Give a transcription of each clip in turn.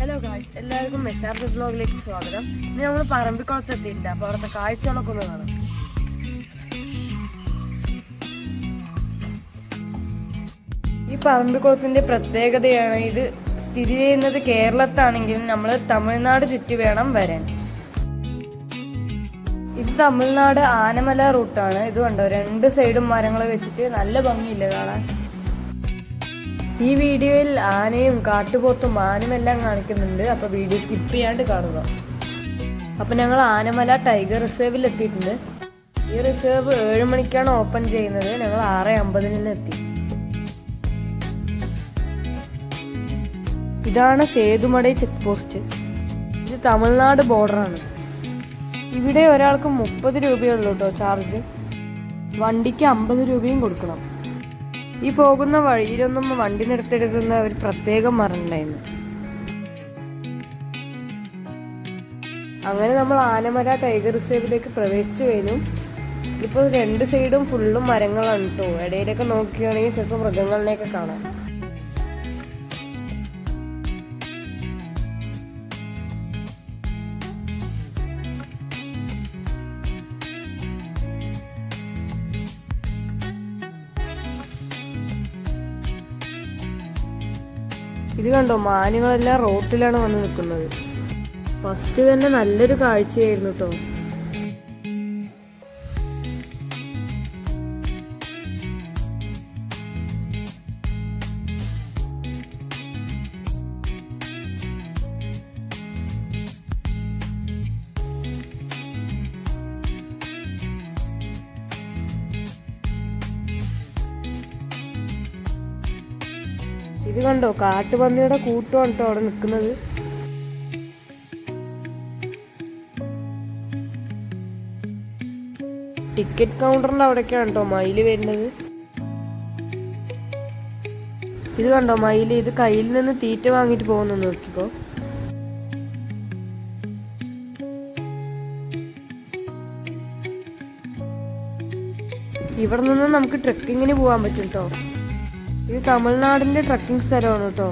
Hello guys എല്ലാവർക്കും മെസ്സാർജ് ബ്ലോഗിലേക്ക് സ്വാഗതം. ഇനി നമ്മൾ പറമ്പിക്കുളത്ത് എത്തിയിട്ടില്ല അപ്പോൾ അവിടുത്തെ കാഴ്ചകളൊക്കെ ഒന്ന് കാണാം. ഈ പറമ്പിക്കുളത്തിന്റെ പ്രത്യേകതയാണ് ഇത് സ്ഥിതി ചെയ്യുന്നത് കേരളത്താണെങ്കിലും നമ്മൾ തമിഴ്നാട് ചുറ്റി വേണം വരാൻ. ഇത് തമിഴ്നാട് ആനമല റൂട്ടാണ്. ഇത് കണ്ടോ? രണ്ട് സൈഡും മരങ്ങൾ വെച്ചിട്ട് നല്ല ഭംഗിയില്ല കാണാൻ? ഈ വീഡിയോയിൽ ആനയും കാട്ടുപോത്തും മാനും എല്ലാം കാണിക്കുന്നുണ്ട്. അപ്പൊ വീഡിയോ സ്കിപ്പ് ചെയ്യാണ്ട് കാണുക. അപ്പൊ ഞങ്ങൾ ആനമല ടൈഗർ റിസർവിൽ എത്തിയിട്ടുണ്ട്. ഈ റിസർവ് ഏഴ് മണിക്കാണ് ഓപ്പൺ ചെയ്യുന്നത്. ഞങ്ങൾ ആറ് അമ്പതിന് തന്നെ എത്തി. ഇതാണ് സേതുമടൈ ചെക്ക് പോസ്റ്റ് ഇത് തമിഴ്നാട് ബോർഡറാണ്. ഇവിടെ ഒരാൾക്ക് മുപ്പത് രൂപയുള്ളൂ കേട്ടോ ചാർജ്. വണ്ടിക്ക് അമ്പത് രൂപയും കൊടുക്കണം. ഈ പോകുന്ന വഴിയിലൊന്നും വണ്ടി നിർത്തരുതെന്ന് അവർ പ്രത്യേകം പറഞ്ഞിട്ടുണ്ടായിരുന്നു. അങ്ങനെ നമ്മൾ ആനമല ടൈഗർ റിസർവിലേക്ക് പ്രവേശിച്ചു കഴിഞ്ഞു. ഇപ്പോൾ രണ്ട് സൈഡും ഫുള്ളും മരങ്ങളാണ് കേട്ടോ. ഇടയിലൊക്കെ നോക്കുകയാണെങ്കിൽ ചിലപ്പോൾ മൃഗങ്ങളിനെയൊക്കെ കാണാം. ഇത് കണ്ടോ മാനുകളെല്ലാം റോട്ടിലാണ് വന്ന് നിൽക്കുന്നത്. ഫസ്റ്റ് തന്നെ നല്ലൊരു കാഴ്ചയായിരുന്നു കേട്ടോ കണ്ടോ? കാട്ടുപന്നിയുടെ കൂട്ടമാണ് കേട്ടോ അവിടെ നിൽക്കുന്നത്. ടിക്കറ്റ് കൗണ്ടറിന്റെ അവിടേക്കാണ് കേട്ടോ മയിൽ വരുന്നത്. ഇത് കണ്ടോ മയിൽ? ഇത് കയ്യിൽ നിന്ന് തീറ്റ വാങ്ങിട്ട് പോകുന്നു നോക്കിക്കോ. ഇവിടെ നിന്ന് നമുക്ക് ട്രെക്കിങ്ങിന് പോകാൻ പറ്റും കേട്ടോ ഇത് തമിഴ്നാടിന്റെ ട്രക്കിംഗ് സ്ഥലമാണ് കേട്ടോ.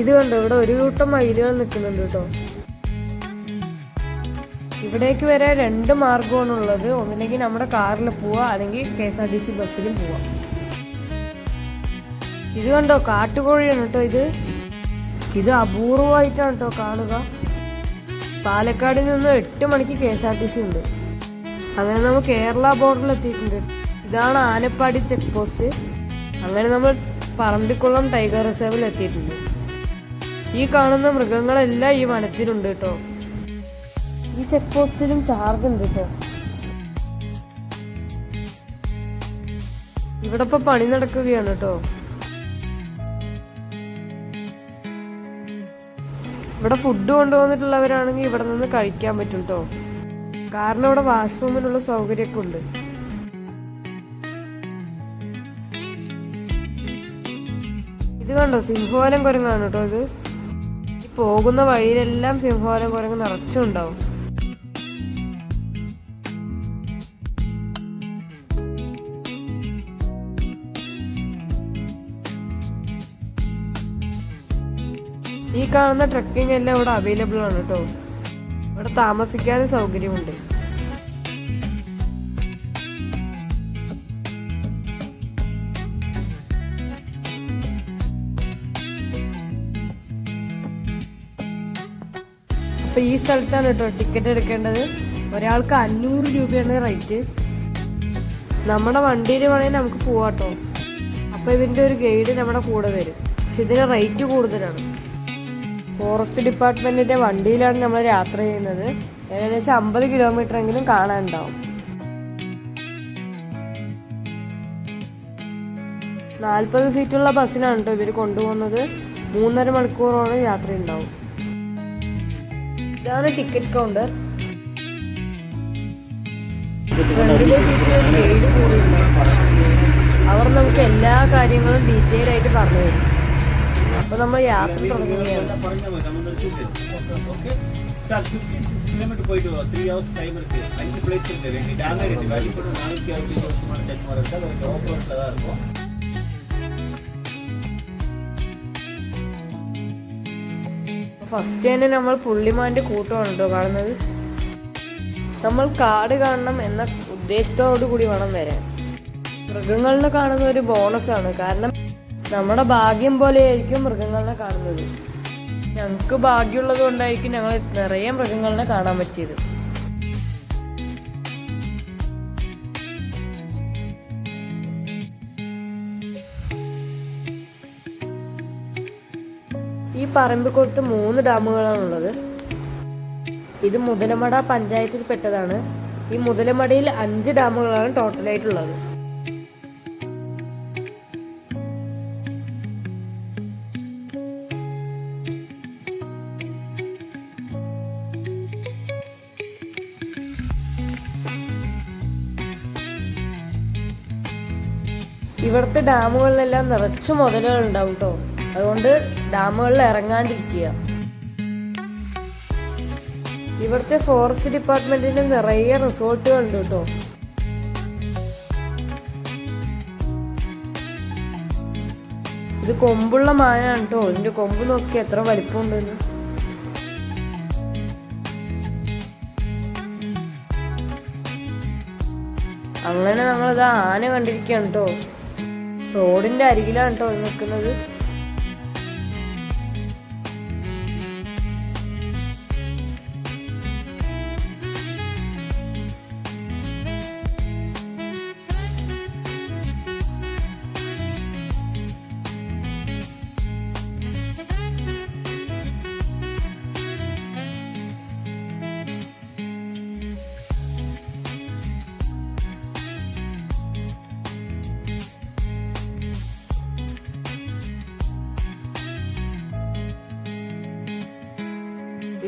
ഇത് കണ്ടോ ഇവിടെ ഒരു കൂട്ടം മയിലുകൾ നിൽക്കുന്നുണ്ട് കേട്ടോ. ഇവിടേക്ക് വരെ രണ്ട് മാർഗമാണ് ഉള്ളത് ഒന്നില്ലെങ്കിൽ നമ്മുടെ കാറിൽ പോവാ അല്ലെങ്കിൽ K S R T C ബസ്സിലും പോവാം. ഇത് കണ്ടോ? കാട്ടുകോഴിയാണ് കേട്ടോ ഇത്. ഇത് അപൂർവമായിട്ടാണ് കേട്ടോ കാണുക. പാലക്കാടിൽ നിന്ന് എട്ട് മണിക്ക് K S R T C ഉണ്ട്. അങ്ങനെ നമ്മൾ കേരള ബോർഡറിൽ എത്തിയിട്ടുണ്ട്. ഇതാണ് ആനപ്പാടി ചെക്ക് പോസ്റ്റ് അങ്ങനെ നമ്മൾ പറമ്പിക്കുളം ടൈഗർ റിസർവിൽ എത്തിയിട്ടുണ്ട്. ഈ കാണുന്ന മൃഗങ്ങളെല്ലാം ഈ വനത്തിലുണ്ട് കേട്ടോ. ഈ ചെക്ക് പോസ്റ്റിലും ചാർജ് ഉണ്ട് കേട്ടോ ഇവിടെ ഇപ്പൊ പണി നടക്കുകയാണ് കേട്ടോ ഇവിടെ ഫുഡ് കൊണ്ടുവന്നിട്ടുള്ളവരാണെങ്കിൽ ഇവിടെ നിന്ന് കഴിക്കാൻ പറ്റും കേട്ടോ കാരണം ഇവിടെ വാഷ്റൂമിനുള്ള സൗകര്യമൊക്കെ ഉണ്ട്. ഇത് കണ്ടോ? സിംഹവാലം കുരങ്ങാണ് കേട്ടോ ഇത്. പോകുന്ന വഴിയിലെല്ലാം സിംഹവാലം കുരങ്ങ് നിറച്ചുണ്ടാവും. ഈ കാണുന്ന ട്രക്കിംഗ് എല്ലാം ഇവിടെ അവൈലബിൾ ആണ് കേട്ടോ ഇവിടെ താമസിക്കാനും സൗകര്യമുണ്ട്. അപ്പൊ ഈ സ്ഥലത്താണ് കേട്ടോ ടിക്കറ്റ് എടുക്കേണ്ടത്. ഒരാൾക്ക് അഞ്ഞൂറ് രൂപയാണ് റേറ്റ് നമ്മുടെ വണ്ടിയിൽ വേണമെങ്കിൽ നമുക്ക് പോവാട്ടോ അപ്പൊ ഇതിന്റെ ഒരു ഗൈഡ് നമ്മുടെ കൂടെ വരും. പക്ഷെ ഇതിന് റേറ്റ് കൂടുതലാണ്. ഫോറസ്റ്റ് ഡിപ്പാർട്ട്മെന്റിന്റെ വണ്ടിയിലാണ് നമ്മൾ യാത്ര ചെയ്യുന്നത്. ഏകദേശം അമ്പത് കിലോമീറ്റർ എങ്കിലും കാണാനുണ്ടാവും. നാൽപ്പത് സീറ്റുള്ള ബസ്സിലാണ് കേട്ടോ ഇവർ കൊണ്ടുപോകുന്നത്. മൂന്നര മണിക്കൂറോളം യാത്ര ഉണ്ടാവും ഇതാണ് ടിക്കറ്റ് കൗണ്ടർ അവർ നമുക്ക് എല്ലാ കാര്യങ്ങളും ഡീറ്റെയിൽ ആയിട്ട് പറഞ്ഞു തരും. അപ്പൊ നമ്മൾ യാത്ര തുടങ്ങുകയാണ് പറഞ്ഞാൽ മതി നമ്മൾ okay sir fifty six kilometre പോയിട്ട് ത്രീ ഹവേഴ്സ് ടൈം இருக்கு அஞ்சு பிளேஸ் இருக்கு ரெண்டு டேமேஜ் இருக்கு வழிபட்டு நானூற்றி அறுபத்தி வருஷமான ஜென்மம் இருக்கு அது கொஞ்சம் ஓப்பன் ரோட்டில் தான் இருக்கும் ഫസ്റ്റ് തന്നെ നമ്മൾ പുള്ളിമാന്റെ കൂട്ടമാണ് കേട്ടോ കാണുന്നത് നമ്മൾ കാട് കാണണം എന്ന ഉദ്ദേശത്തോടു കൂടി വേണം വരാൻ മൃഗങ്ങളിനെ കാണുന്ന ഒരു ബോണസ് ആണ് കാരണം നമ്മുടെ ഭാഗ്യം പോലെയായിരിക്കും മൃഗങ്ങളെ കാണുന്നത്. ഞങ്ങൾക്ക് ഭാഗ്യമുള്ളത് കൊണ്ടായിരിക്കും ഞങ്ങൾ നിറയെ മൃഗങ്ങളെ കാണാൻ പറ്റിയത്. ഈ പറമ്പിക്കുളത്ത് മൂന്ന് ഡാമുകളാണുള്ളത്. ഇത് മുതലമട പഞ്ചായത്തിൽ പെട്ടതാണ്. ഈ മുതലമടയിൽ അഞ്ച് ഡാമുകളാണ് ടോട്ടലായിട്ടുള്ളത്. ഇവിടുത്തെ ഡാമുകളിലെല്ലാം നിറച്ച് മുതലുകൾ ഉണ്ടാവും കേട്ടോ അതുകൊണ്ട് ഡാമുകളിൽ ഇറങ്ങാണ്ടിരിക്കുക. ഇവിടുത്തെ ഫോറസ്റ്റ് ഡിപ്പാർട്ട്മെന്റിന് നിറയെ റിസോർട്ടുകൾ ഉണ്ട് കേട്ടോ ഇത് കൊമ്പുള്ള മാനാണ് കേട്ടോ ഇതിന്റെ കൊമ്പ് നോക്കി എത്ര വലിപ്പമുണ്ടെന്ന്. അങ്ങനെ നമ്മളിത് ആന കണ്ടിരിക്കുകയാണ് കേട്ടോ റോഡിന്റെ അരികിലാണ് കേട്ടോ നിൽക്കുന്നത്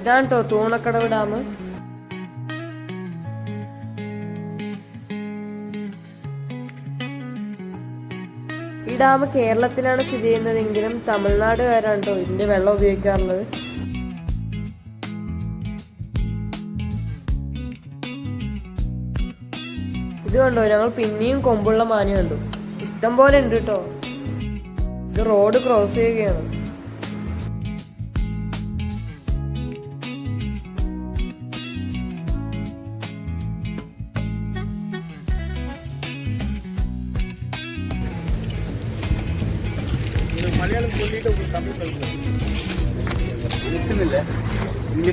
ഇതാണ് കേട്ടോ തൂണക്കടവ് ഡാം. ഈ ഡാം കേരളത്തിലാണ് സ്ഥിതി ചെയ്യുന്നതെങ്കിലും തമിഴ്നാടുകാരാണ് കേട്ടോ ഇതിന്റെ വെള്ളം ഉപയോഗിക്കാറുള്ളത്. ഇത് കണ്ടോ ഞങ്ങൾ പിന്നെയും കൊമ്പുള്ള മാന കണ്ടു. ഇഷ്ടം പോലെ ഉണ്ട് കേട്ടോ ഇത് റോഡ് ക്രോസ് ചെയ്യുകയാണ്. മലയാളം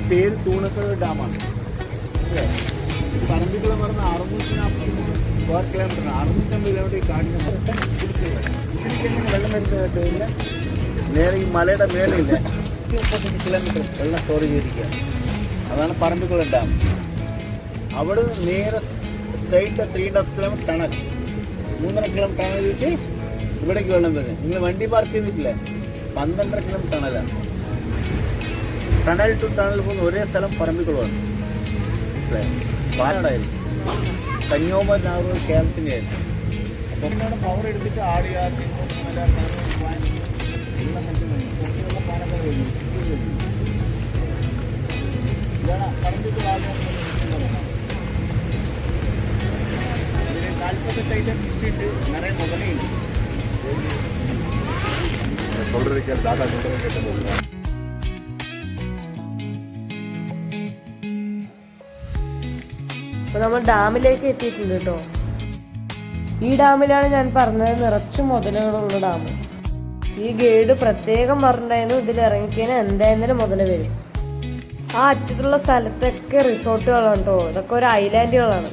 പേര് തൂണക്കട ഡാമാണ്. പറമ്പിക്കുള്ള പറഞ്ഞ അറുന്നൂറ്റി നാൽപ്പത്തി മൂന്ന് സ്ക്വയർ കിലോമീറ്റർ അറുന്നൂറ്റമ്പത് കിലോമീറ്റർ ഈ വെള്ളം നേരെ ഈ മലയുടെ മേലെയില്ല? മുപ്പത്തഞ്ച് കിലോമീറ്റർ വെള്ളം സ്റ്റോർ ചെയ്തിരിക്കുക. അതാണ് പറമ്പിക്കുള്ള ഡാം. അവിടെ നേരെ straight three and half kilometre tunnel മൂന്നര കിലോമീറ്റർ ടണലിലേക്ക് ഇവിടേക്ക് വേണം വരുന്നത് നിങ്ങൾ വണ്ടി പാർക്ക് ചെയ്തിട്ടില്ലേ? പന്ത്രണ്ടര കിലോമീറ്റർ ടണലാണ് ടണൽ ടു ടണൽ പോകുന്ന ഒരേ സ്ഥലം പറമ്പിക്കുളമാണ്. കന്യാകുമാരി കേരളത്തിന്റെ ആയിരുന്നു. പവർ എടുത്തിട്ട് ആടി നാൽപ്പത്തെട്ട് ഐറ്റം ഉണ്ട് നിറയെ മുതലയുണ്ട് சொல்றதுக்கு தாத்தா சொல்றது கேட்டு അപ്പൊ നമ്മൾ ഡാമിലേക്ക് എത്തിയിട്ടുണ്ട് കേട്ടോ ഈ ഡാമിലാണ് ഞാൻ പറഞ്ഞത് നിറച്ചു മുതലുകളുള്ള ഡാം ഈ ഗൈഡ് പ്രത്യേകം പറഞ്ഞിട്ടുണ്ടായിരുന്നു ഇതിൽ ഇറങ്ങിക്കഴിഞ്ഞാൽ എന്തായാലും മുതല വരും ആ അറ്റത്തുള്ള സ്ഥലത്തൊക്കെ റിസോർട്ടുകളാണ് കേട്ടോ ഇതൊക്കെ ഒരു ഐലാൻഡുകളാണ്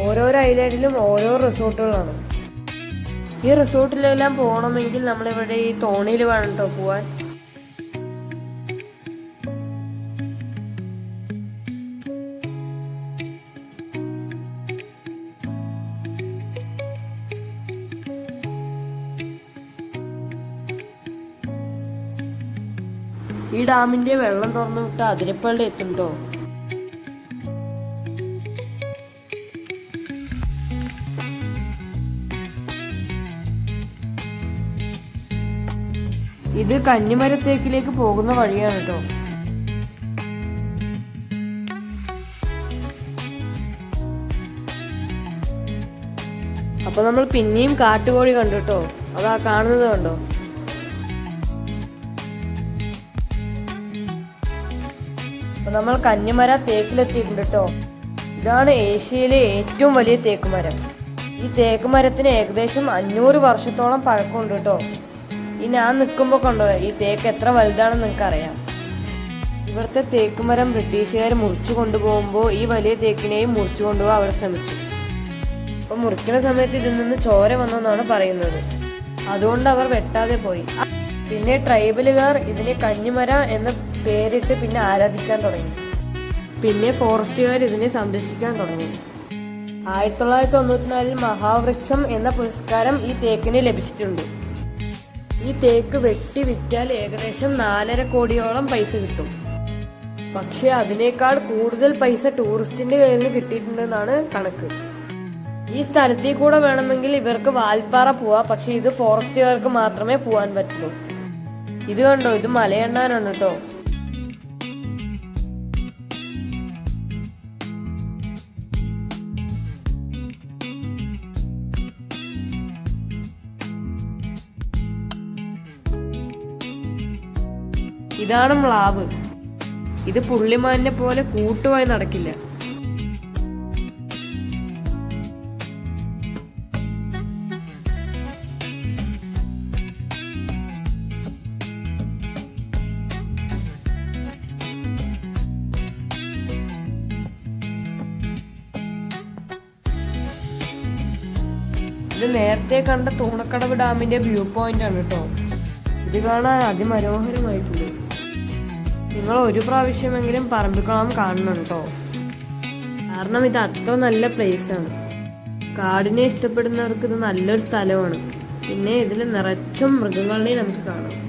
ഓരോരോ ഐലാൻഡിലും ഓരോ റിസോർട്ടുകളാണ് ഈ റിസോർട്ടിലെല്ലാം പോകണമെങ്കിൽ നമ്മളിവിടെ ഈ തോണിയിൽ വേണം കേട്ടോ പോവാൻ. ഈ ഡാമിന്റെ വെള്ളം തുറന്നു വിട്ട് അതിരപ്പള്ളി എത്തും ട്ടോ. ഇത് കന്നിമരത്തേക്കിലേക്ക് പോകുന്ന വഴിയാണ് കേട്ടോ അപ്പൊ നമ്മൾ പിന്നെയും കാട്ടുകോഴി കണ്ടു കേട്ടോ അതാ കാണുന്നത് കണ്ടോ? നമ്മൾ കന്നിമര തേക്കിലെത്തിയിട്ടുണ്ട് കേട്ടോ ഇതാണ് ഏഷ്യയിലെ ഏറ്റവും വലിയ തേക്കുമരം. ഈ തേക്കുമരത്തിന് ഏകദേശം അഞ്ഞൂറ് വർഷത്തോളം പഴക്കമുണ്ട് കേട്ടോ ഈ ഞാൻ നിൽക്കുമ്പോൾ കണ്ടോ ഈ തേക്ക് എത്ര വലുതാണെന്ന് നിങ്ങൾക്ക് അറിയാം ഇവിടുത്തെ തേക്കുമരം ബ്രിട്ടീഷുകാർ മുറിച്ചു കൊണ്ടുപോകുമ്പോൾ ഈ വലിയ തേക്കിനെയും മുറിച്ചു കൊണ്ടുപോകാൻ അവർ ശ്രമിച്ചു. അപ്പോൾ മുറിക്കുന്ന സമയത്ത് ഇതിൽ നിന്ന് ചോര വന്നെന്നാണ് പറയുന്നത്. അതുകൊണ്ട് അവർ വെട്ടാതെ പോയി. പിന്നെ ട്രൈബലുകാർ ഇതിനെ കഞ്ഞിമര എന്ന പേരിട്ട് പിന്നെ ആരാധിക്കാൻ തുടങ്ങി. പിന്നെ ഫോറസ്റ്റുകാർ ഇതിനെ സംരക്ഷിക്കാൻ തുടങ്ങി. ആയിരത്തി തൊള്ളായിരത്തി തൊണ്ണൂറ്റിനാലിൽ മഹാവൃക്ഷം എന്ന പുരസ്കാരം ഈ തേക്കിന് ലഭിച്ചിട്ടുണ്ട്. ഈ തേക്ക് വെട്ടി വിറ്റാൽ ഏകദേശം നാലര കോടിയോളം പൈസ കിട്ടും. പക്ഷെ അതിനേക്കാൾ കൂടുതൽ പൈസ ടൂറിസ്റ്റിന്റെ കയ്യിൽ നിന്ന് കിട്ടിയിട്ടുണ്ടെന്നാണ് കണക്ക്. ഈ സ്ഥലത്തിൽ കൂടെ വേണമെങ്കിൽ ഇവർക്ക് വാൽപ്പാറ പോവാ പക്ഷെ ഇത് ഫോറസ്റ്റുകാർക്ക് മാത്രമേ പോവാൻ പറ്റുള്ളൂ. ഇത് കണ്ടോ? ഇത് മലയെണ്ണാനാണ് കേട്ടോ. ഇതാണ് മ്ലാവ്. ഇത് പുള്ളിമാനെ പോലെ കൂട്ടുമായി നടക്കില്ല. ഇത് നേരത്തെ കണ്ട തൂണക്കടവ് ഡാമിന്റെ വ്യൂ പോയിന്റ് ആണ് കേട്ടോ ഇത് കാണാൻ അതിമനോഹരമായിട്ടുണ്ട് നിങ്ങൾ ഒരു പ്രാവശ്യമെങ്കിലും പറമ്പിക്കുളം കാണുന്നുണ്ടോ കാരണം ഇത് അത്ര നല്ല പ്ലേസ് ആണ്. കാടിനെ ഇഷ്ടപ്പെടുന്നവർക്ക് ഇത് നല്ലൊരു സ്ഥലമാണ്. പിന്നെ ഇതിൽ നിറച്ചും മൃഗങ്ങളെയും നമുക്ക് കാണാം.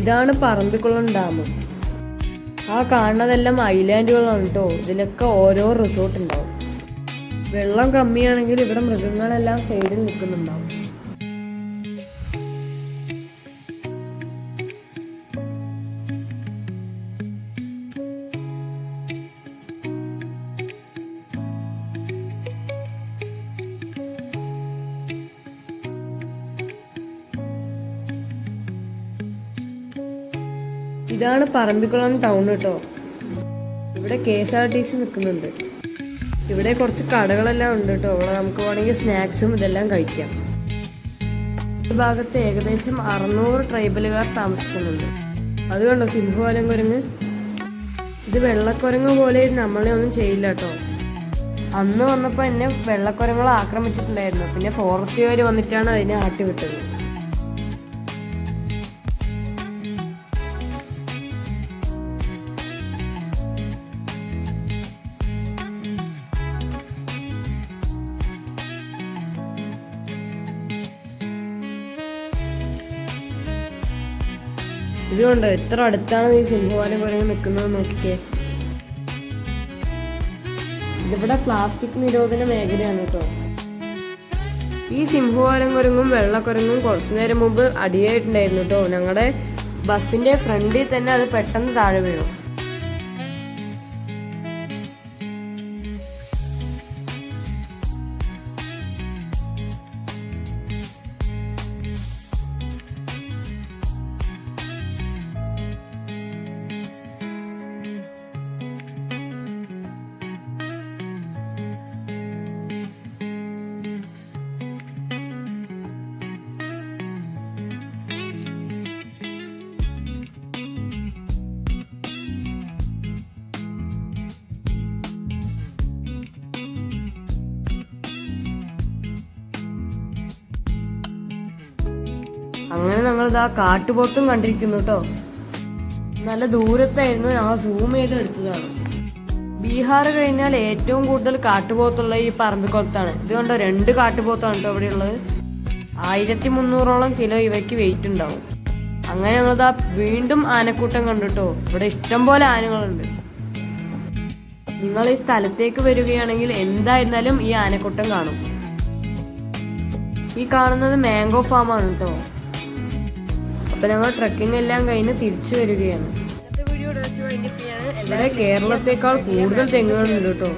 ഇതാണ് പറമ്പിക്കുളം ഡാം. ആ കാണുന്നതെല്ലാം ഐലാൻഡുകളാണ് കേട്ടോ ഇതിലൊക്കെ ഓരോ റിസോർട്ട് ഉണ്ടാവും വെള്ളം കമ്മിയാണെങ്കിൽ ഇവിടെ മൃഗങ്ങളെല്ലാം സൈഡിൽ നിൽക്കുന്നുണ്ടാവും. ഇതാണ് പറമ്പിക്കുളം ടൗൺ കേട്ടോ. ഇവിടെ K S R T C നിൽക്കുന്നുണ്ട്. ഇവിടെ കുറച്ച് കടകളെല്ലാം ഉണ്ട് കേട്ടോ. അവിടെ നമുക്ക് വേണമെങ്കിൽ സ്നാക്സും ഇതെല്ലാം കഴിക്കാം. ഈ ഭാഗത്ത് ഏകദേശം അറുന്നൂറ് ട്രൈബലുകാർ താമസിക്കുന്നുണ്ട്. അത് കണ്ടോ സിംഹവാലം കുരങ്ങ് ഇത് വെള്ളക്കുരങ്ങ് പോലെ നമ്മളെ ഒന്നും ചെയ്യില്ല കേട്ടോ. അന്ന് വന്നപ്പോൾ എന്നെ വെള്ളക്കുരങ്ങൾ ആക്രമിച്ചിട്ടുണ്ടായിരുന്നു. പിന്നെ ഫോറസ്റ്റുകാർ വന്നിട്ടാണ് അതിനെ ആട്ടി ആട്ടിവിട്ടത്. ഇതുകൊണ്ട് എത്ര അടുത്താണ് ഈ സിംഹവാലം പോലെ നിൽക്കുന്നത് നോക്കിക്കേ. ഇതിവിടെ പ്ലാസ്റ്റിക് നിരോധന മേഖലയാണ് കേട്ടോ. ഈ സിംഹവാലം കുരങ്ങും വെള്ളക്കുരങ്ങും കുറച്ചു നേരം മുമ്പ് അടിയായിട്ടുണ്ടായിരുന്നു കേട്ടോ. ഞങ്ങളുടെ ബസ്സിന്റെ ഫ്രണ്ടിൽ തന്നെ അത് പെട്ടെന്ന് താഴെ വീണു. അങ്ങനെ നമ്മൾ ഇതാ കാട്ടുപോത്തും കണ്ടിരിക്കുന്നു കേട്ടോ നല്ല ദൂരത്തായിരുന്നു ഞങ്ങൾ സൂം ചെയ്ത് എടുത്തതാണ്. ബീഹാർ കഴിഞ്ഞാൽ ഏറ്റവും കൂടുതൽ കാട്ടുപോത്തുള്ള ഈ പറമ്പിക്കുളത്താണ് ഇതുകൊണ്ട് രണ്ട് കാട്ടുപോത്താണ് കേട്ടോ ഇവിടെയുള്ളത് ആയിരത്തി മുന്നൂറോളം കിലോ ഇവയ്ക്ക് വെയിറ്റ് ഉണ്ടാവും. അങ്ങനെ ഞങ്ങളിതാ വീണ്ടും ആനക്കൂട്ടം കണ്ടു കേട്ടോ ഇവിടെ ഇഷ്ടംപോലെ ആനകളുണ്ട്. നിങ്ങൾ ഈ സ്ഥലത്തേക്ക് വരികയാണെങ്കിൽ എന്തായിരുന്നാലും ഈ ആനക്കൂട്ടം കാണും. ഈ കാണുന്നത് മാംഗോ ഫാം ആണ് കേട്ടോ അപ്പൊ ഞങ്ങൾ ട്രക്കിംഗ് എല്ലാം കഴിഞ്ഞ് തിരിച്ചു വരികയാണ്. ഇവിടെ കേരളത്തെക്കാൾ കൂടുതൽ തെങ്ങുകളുണ്ട് കേട്ടോ.